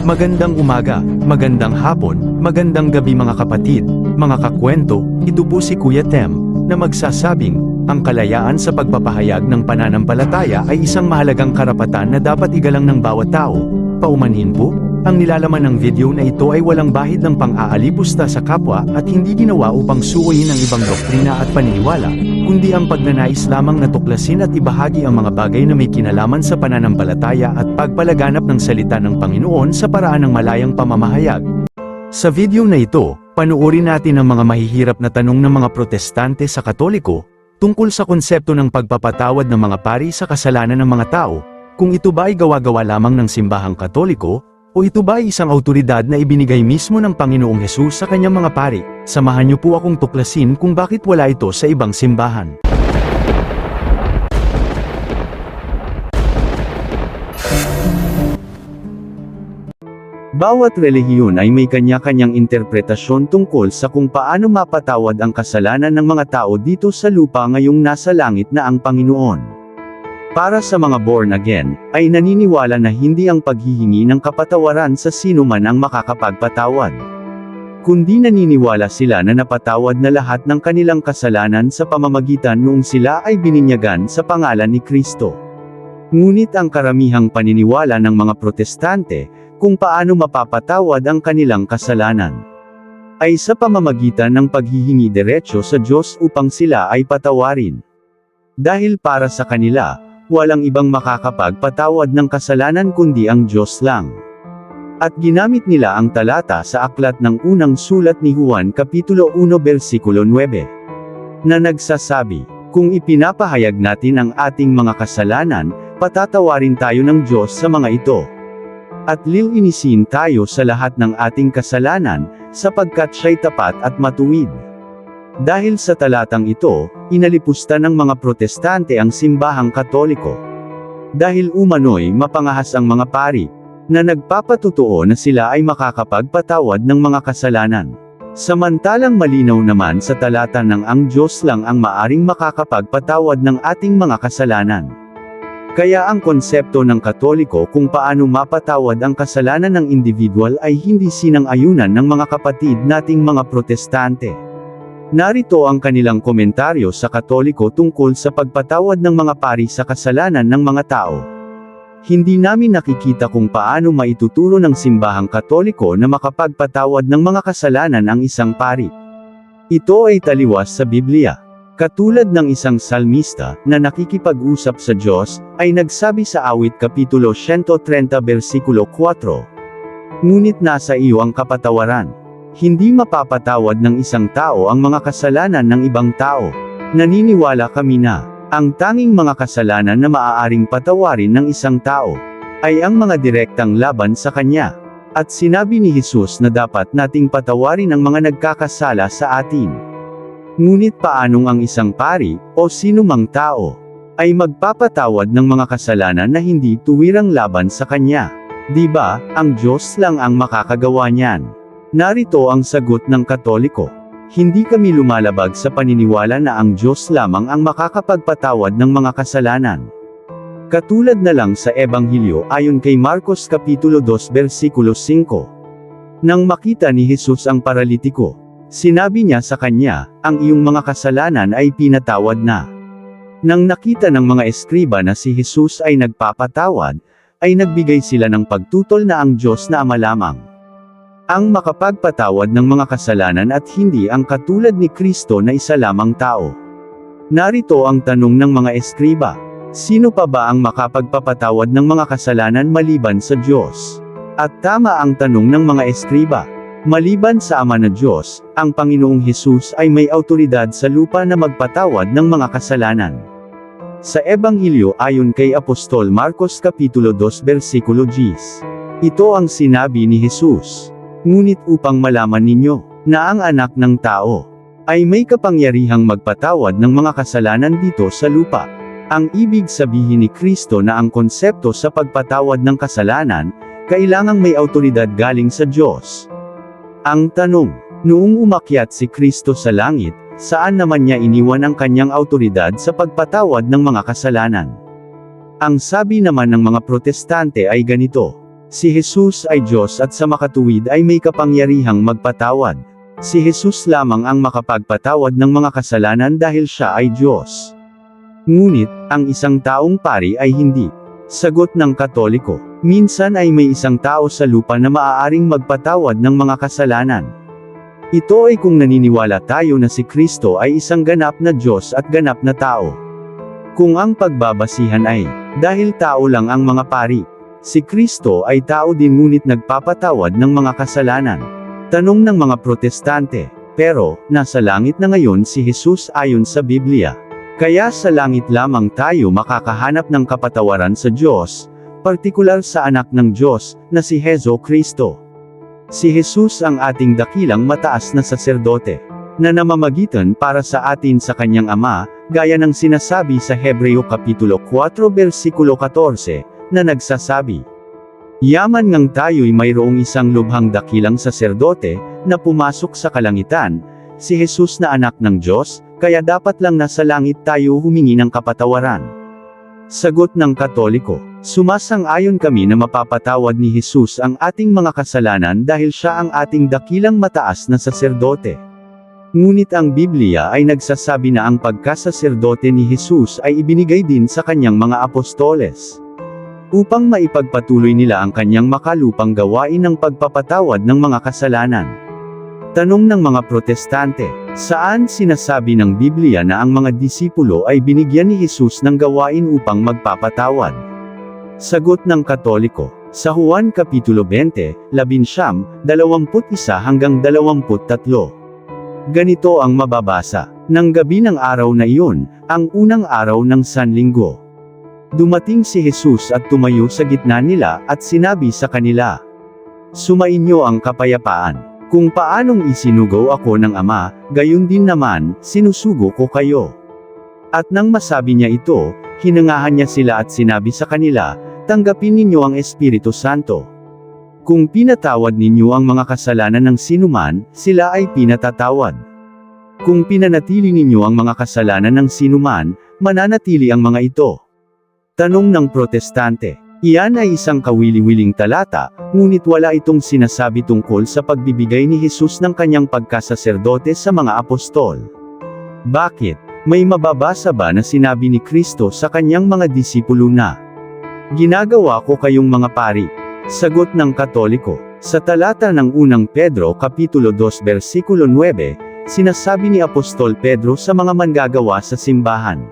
Magandang umaga, magandang hapon, magandang gabi mga kapatid, mga kakwento, ito po si Kuya Tem, na magsasabing, ang kalayaan sa pagpapahayag ng pananampalataya ay isang mahalagang karapatan na dapat igalang ng bawat tao. Paumanhin po, ang nilalaman ng video na ito ay walang bahid ng pang-aalipusta sa kapwa at hindi ginawa upang suwayin ang ibang doktrina at paniniwala, kundi ang pagnanais lamang na tuklasin at ibahagi ang mga bagay na may kinalaman sa pananampalataya at pagpalaganap ng salita ng Panginoon sa paraan ng malayang pamamahayag. Sa video na ito, panuorin natin ang mga mahihirap na tanong ng mga protestante sa katoliko, tungkol sa konsepto ng pagpapatawad ng mga pari sa kasalanan ng mga tao, kung ito ba ay gawa-gawa lamang ng simbahang katoliko, o ito ba ay isang autoridad na ibinigay mismo ng Panginoong Hesus sa kanyang mga pari? Samahan niyo po akong tuklasin kung bakit wala ito sa ibang simbahan. Bawat relihiyon ay may kanya-kanyang interpretasyon tungkol sa kung paano mapatawad ang kasalanan ng mga tao dito sa lupa ngayong nasa langit na ang Panginoon. Para sa mga born again, ay naniniwala na hindi ang paghihingi ng kapatawaran sa sino man ang makakapagpatawad. Kundi naniniwala sila na napatawad na lahat ng kanilang kasalanan sa pamamagitan noong sila ay bininyagan sa pangalan ni Kristo. Ngunit ang karamihang paniniwala ng mga protestante, kung paano mapapatawad ang kanilang kasalanan, ay sa pamamagitan ng paghihingi diretsyo sa Diyos upang sila ay patawarin. Dahil para sa kanila, walang ibang makakapagpatawad ng kasalanan kundi ang Diyos lang. At ginamit nila ang talata sa aklat ng unang sulat ni Juan Kapitulo 1 versikulo 9. Na nagsasabi, kung ipinapahayag natin ang ating mga kasalanan, patatawarin tayo ng Diyos sa mga ito. At lilinisin tayo sa lahat ng ating kasalanan, sapagkat siya'y tapat at matuwid. Dahil sa talatang ito, inalipusta ng mga protestante ang simbahang katoliko. Dahil umano'y mapangahas ang mga pari, na nagpapatutuo na sila ay makakapagpatawad ng mga kasalanan. Samantalang malinaw naman sa talata ng ang Diyos lang ang maaring makakapagpatawad ng ating mga kasalanan. Kaya ang konsepto ng katoliko kung paano mapatawad ang kasalanan ng individual ay hindi sinang-ayunan ng mga kapatid nating mga protestante. Narito ang kanilang komentaryo sa Katoliko tungkol sa pagpatawad ng mga pari sa kasalanan ng mga tao. Hindi namin nakikita kung paano maituturo ng simbahang Katoliko na makapagpatawad ng mga kasalanan ang isang pari. Ito ay taliwas sa Biblia. Katulad ng isang salmista na nakikipag-usap sa Diyos, ay nagsabi sa awit kapitulo 130 versikulo 4. Ngunit nasa iyo ang kapatawaran. Hindi mapapatawad ng isang tao ang mga kasalanan ng ibang tao. Naniniwala kami na, ang tanging mga kasalanan na maaaring patawarin ng isang tao, ay ang mga direktang laban sa kanya. At sinabi ni Jesus na dapat nating patawarin ang mga nagkakasala sa atin. Ngunit paanong ang isang pari, o sino mang tao, ay magpapatawad ng mga kasalanan na hindi tuwirang laban sa kanya? Di ba, ang Diyos lang ang makakagawa niyan? Narito ang sagot ng Katoliko. Hindi kami lumalabag sa paniniwala na ang Diyos lamang ang makakapagpatawad ng mga kasalanan. Katulad na lang sa Ebanghelyo ayon kay Marcos Kapitulo 2 versikulo 5. Nang makita ni Jesus ang paralitiko, sinabi niya sa kanya, ang iyong mga kasalanan ay pinatawad na. Nang nakita ng mga eskriba na si Jesus ay nagpapatawad, ay nagbigay sila ng pagtutol na ang Diyos na Ama lamang ang makapagpatawad ng mga kasalanan at hindi ang katulad ni Kristo na isa lamang tao. Narito ang tanong ng mga eskriba. Sino pa ba ang makapagpapatawad ng mga kasalanan maliban sa Diyos? At tama ang tanong ng mga eskriba. Maliban sa Ama na Diyos, ang Panginoong Hesus ay may autoridad sa lupa na magpatawad ng mga kasalanan. Sa Ebanghelyo ayon kay Apostol Marcos Kapitulo 2 versikulo 10. Ito ang sinabi ni Jesus. Ngunit upang malaman ninyo, na ang anak ng tao, ay may kapangyarihang magpatawad ng mga kasalanan dito sa lupa. Ang ibig sabihin ni Kristo na ang konsepto sa pagpatawad ng kasalanan, kailangang may autoridad galing sa Diyos. Ang tanong, noong umakyat si Kristo sa langit, saan naman niya iniwan ang kanyang autoridad sa pagpatawad ng mga kasalanan? Ang sabi naman ng mga protestante ay ganito, Si Jesus ay Diyos at sa makatuwid ay may kapangyarihang magpatawad. Si Jesus lamang ang makapagpatawad ng mga kasalanan dahil siya ay Diyos. Ngunit, ang isang taong pari ay hindi. Sagot ng Katoliko, minsan ay may isang tao sa lupa na maaaring magpatawad ng mga kasalanan. Ito ay kung naniniwala tayo na si Kristo ay isang ganap na Diyos at ganap na tao. Kung ang pagbabasihan ay, dahil tao lang ang mga pari, si Kristo ay tao din ngunit nagpapatawad ng mga kasalanan. Tanong ng mga protestante, pero, nasa langit na ngayon si Jesus ayon sa Biblia. Kaya sa langit lamang tayo makakahanap ng kapatawaran sa Diyos, partikular sa anak ng Diyos, na si Hezo Kristo. Si Jesus ang ating dakilang mataas na saserdote, na namamagitan para sa atin sa kanyang Ama, gaya ng sinasabi sa Hebreo Kapitulo 4 versikulo 14, na nagsasabi, Yaman ngang tayo'y mayroong isang lubhang dakilang saserdote, na pumasok sa kalangitan, si Jesus na anak ng Diyos, kaya dapat lang nasa langit tayo humingi ng kapatawaran. Sagot ng Katoliko, sumasang-ayon kami na mapapatawad ni Jesus ang ating mga kasalanan dahil siya ang ating dakilang mataas na saserdote. Ngunit ang Biblia ay nagsasabi na ang pagkasaserdote ni Jesus ay ibinigay din sa kanyang mga apostoles. Upang maipagpatuloy nila ang kanyang makalupang gawain ng pagpapatawad ng mga kasalanan. Tanong ng mga protestante, saan sinasabi ng Biblia na ang mga disipulo ay binigyan ni Jesus ng gawain upang magpapatawad? Sagot ng Katoliko, sa Juan Kapitulo 20, 11, 21 hanggang 23. Ganito ang mababasa, ng gabi ng araw na iyon, ang unang araw ng Sanlinggo. Dumating si Jesus at tumayo sa gitna nila at sinabi sa kanila, Sumainyo ang kapayapaan. Kung paanong isinugaw ako ng Ama, gayon din naman, sinusugo ko kayo. At nang masabi niya ito, hinangahan niya sila at sinabi sa kanila, tanggapin ninyo ang Espiritu Santo. Kung pinatawad ninyo ang mga kasalanan ng sinuman, sila ay pinatatawad. Kung pinanatili ninyo ang mga kasalanan ng sinuman, mananatili ang mga ito. Tanong ng protestante. Iyan ay isang kawili-wiling talata, ngunit wala itong sinasabi tungkol sa pagbibigay ni Jesus ng kanyang pagkasaserdote sa mga apostol. Bakit? May mababasa ba na sinabi ni Kristo sa kanyang mga disipulo na, Ginagawa ko kayong mga pari. Sagot ng Katoliko. Sa talata ng unang Pedro Kapitulo 2 versikulo 9, sinasabi ni Apostol Pedro sa mga manggagawa sa simbahan.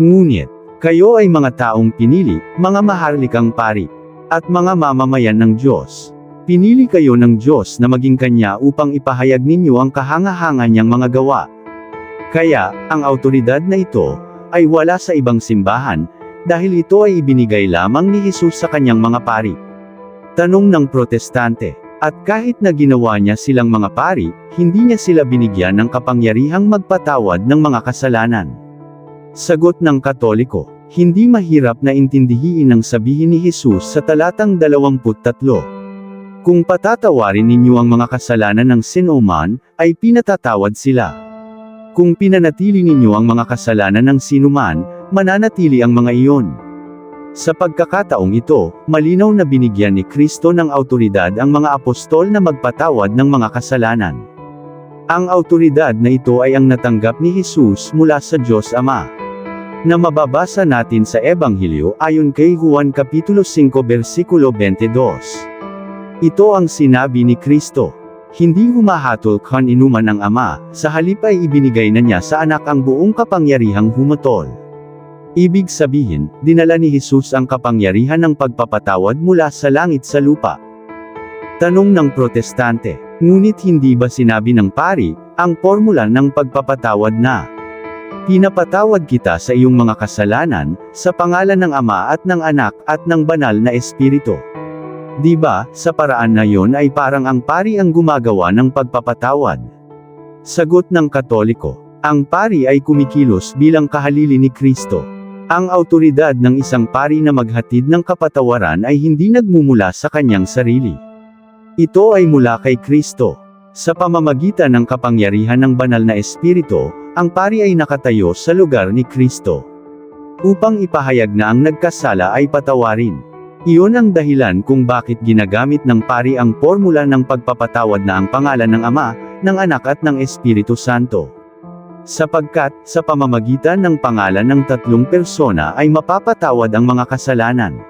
Ngunit, kayo ay mga taong pinili, mga maharlikang pari, at mga mamamayan ng Diyos. Pinili kayo ng Diyos na maging Kanya upang ipahayag ninyo ang kahanga-hanga niyang mga gawa. Kaya, ang autoridad na ito, ay wala sa ibang simbahan, dahil ito ay ibinigay lamang ni Jesus sa kanyang mga pari. Tanong ng protestante, at kahit na ginawa niya silang mga pari, hindi niya sila binigyan ng kapangyarihang magpatawad ng mga kasalanan. Sagot ng Katoliko, hindi mahirap na intindihin ang sabihin ni Jesus sa talatang 23. Kung patatawarin ninyo ang mga kasalanan ng sinuman, ay pinatatawad sila. Kung pinanatili ninyo ang mga kasalanan ng sinuman, mananatili ang mga iyon. Sa pagkakataong ito, malinaw na binigyan ni Kristo ng autoridad ang mga apostol na magpatawad ng mga kasalanan. Ang autoridad na ito ay ang natanggap ni Jesus mula sa Diyos Ama. Na mababasa natin sa Ebanghelyo ayon kay Juan Kapitulo 5 versikulo 22. Ito ang sinabi ni Kristo. Hindi humahatol kan inuman ng Ama, sa halip ay ibinigay na niya sa anak ang buong kapangyarihang humatol. Ibig sabihin, dinala ni Jesus ang kapangyarihan ng pagpapatawad mula sa langit sa lupa. Tanong ng protestante, ngunit hindi ba sinabi ng pari, ang formula ng pagpapatawad na, Pinapatawad kita sa iyong mga kasalanan, sa pangalan ng Ama at ng Anak at ng Banal na Espiritu. Di ba, sa paraan na yon ay parang ang pari ang gumagawa ng pagpapatawad. Sagot ng Katoliko, ang pari ay kumikilos bilang kahalili ni Kristo. Ang autoridad ng isang pari na maghatid ng kapatawaran ay hindi nagmumula sa kanyang sarili. Ito ay mula kay Kristo. Sa pamamagitan ng kapangyarihan ng banal na espiritu, ang pari ay nakatayo sa lugar ni Kristo. Upang ipahayag na ang nagkasala ay patawarin. Iyon ang dahilan kung bakit ginagamit ng pari ang formula ng pagpapatawad na ang pangalan ng Ama, ng Anak at ng Espiritu Santo. Sapagkat, sa pamamagitan ng pangalan ng tatlong persona ay mapapatawad ang mga kasalanan.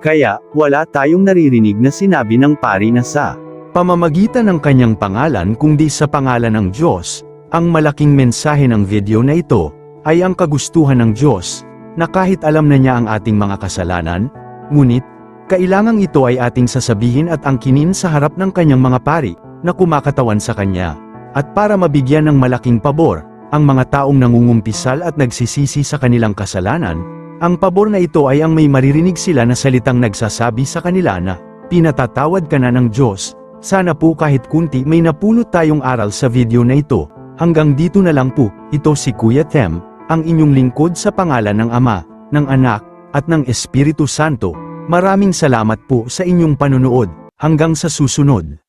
Kaya, wala tayong naririnig na sinabi ng pari na sa pamamagitan ng kanyang pangalan kundi sa pangalan ng Diyos, ang malaking mensahe ng video na ito, ay ang kagustuhan ng Diyos, na kahit alam na niya ang ating mga kasalanan, ngunit, kailangang ito ay ating sasabihin at angkinin sa harap ng kanyang mga pari, na kumakatawan sa kanya. At para mabigyan ng malaking pabor, ang mga taong nangungumpisal at nagsisisi sa kanilang kasalanan, ang pabor na ito ay ang may maririnig sila na salitang nagsasabi sa kanila na, Pinatatawad ka na ng Diyos, sana po kahit kunti may napulot tayong aral sa video na ito, hanggang dito na lang po, ito si Kuya Tem, ang inyong lingkod sa pangalan ng Ama, ng Anak, at ng Espiritu Santo, maraming salamat po sa inyong panunood, hanggang sa susunod.